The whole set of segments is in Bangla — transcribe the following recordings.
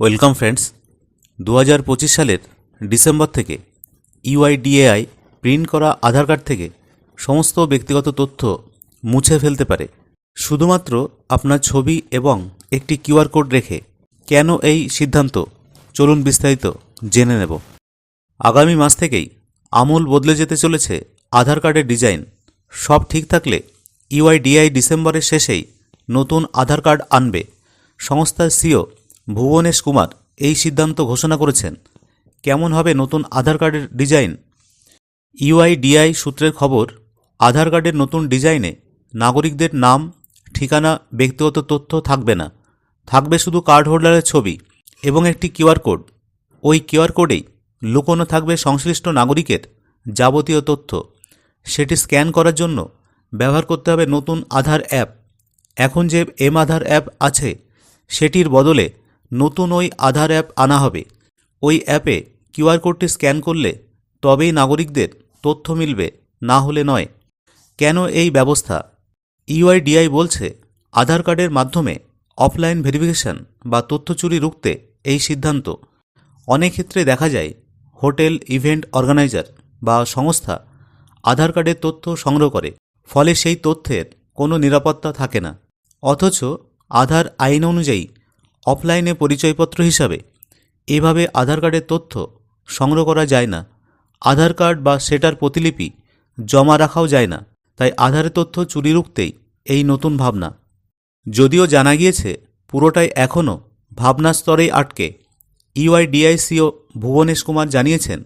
ওয়েলকাম ফ্রেন্ডস দু হাজার পঁচিশ সালের ডিসেম্বর থেকে ইউআইডিএআই প্রিন্ট করা আধার কার্ড থেকে সমস্ত ব্যক্তিগত তথ্য মুছে ফেলতে পারে। শুধুমাত্র আপনার ছবি এবং একটি কিউআর কোড রেখে কেন এই সিদ্ধান্ত? চলুন বিস্তারিত জেনে নেব। আগামী মাস থেকেই আমূল বদলে যেতে চলেছে আধার কার্ডের ডিজাইন। সব ঠিক থাকলে ইউআইডিআই ডিসেম্বরের শেষেই নতুন আধার কার্ড আনবে। সংস্থার সিও ভুবনেশ কুমার এই সিদ্ধান্ত ঘোষণা করেছেন। কেমন হবে নতুন আধার কার্ডের ডিজাইন? ইউআইডিআই সূত্রের খবর, আধার কার্ডের নতুন ডিজাইনে নাগরিকদের নাম, ঠিকানা, ব্যক্তিগত তথ্য থাকবে না। থাকবে শুধু কার্ড হোল্ডারের ছবি এবং একটি কিউআর কোড। ওই কিউআর কোডেই লুকোনো থাকবে সংশ্লিষ্ট নাগরিকের যাবতীয় তথ্য। সেটি স্ক্যান করার জন্য ব্যবহার করতে হবে নতুন আধার অ্যাপ। এখন যে এম আধার অ্যাপ আছে, সেটির বদলে নতুন ওই আধার অ্যাপ আনা হবে। ওই অ্যাপে কিউআর কোডটি স্ক্যান করলে তবেই নাগরিকদের তথ্য মিলবে, না হলে নয়। কেন এই ব্যবস্থা? ইউআইডিআই বলছে, আধার কার্ডের মাধ্যমে অফলাইন ভেরিফিকেশন বা তথ্য চুরি রুখতে এই সিদ্ধান্ত। অনেক ক্ষেত্রে দেখা যায়, হোটেল, ইভেন্ট অর্গানাইজার বা সংস্থা আধার কার্ডের তথ্য সংগ্রহ করে, ফলে সেই তথ্যের কোনো নিরাপত্তা থাকে না। অথচ আধার আইন অনুযায়ী অফলাইনে পরিচয়পত্র হিসাবে। এভাবে আধার কার্ডের তথ্য সংগ্রহ করা যায় না। আধার কার্ড বা সেটার প্রতিলিপি জমা রাখাও যায় না। তাই আধারের তথ্য চুরি রুখতেই এই নতুন ভাবনা। যদিও জানা গিয়েছে, পুরোটাই এখনও ভাবনা স্তরেই আটকে। ইউআইডিআইসিও ভুবনেশ কুমার জানিয়েছেন,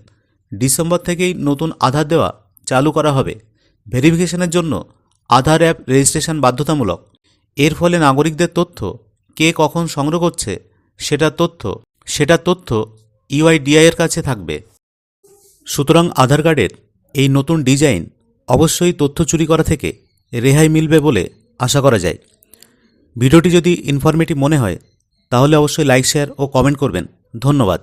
ডিসেম্বর থেকেই নতুন আধার দেওয়া চালু করা হবে। ভেরিফিকেশনের জন্য আধার অ্যাপ রেজিস্ট্রেশন বাধ্যতামূলক। এর ফলে নাগরিকদের তথ্য কে কখন সংগ্রহ করছে, সেটা তথ্য সেটা তথ্য ইউআইডিআই এর কাছে থাকবে। সুতরাং আধার কার্ডের এই নতুন ডিজাইন অবশ্যই তথ্য চুরি করা থেকে রেহাই মিলবে বলে আশা করা যায়। ভিডিওটি যদি ইনফরমেটিভ মনে হয়, তাহলে অবশ্যই লাইক, শেয়ার ও কমেন্ট করবেন। ধন্যবাদ।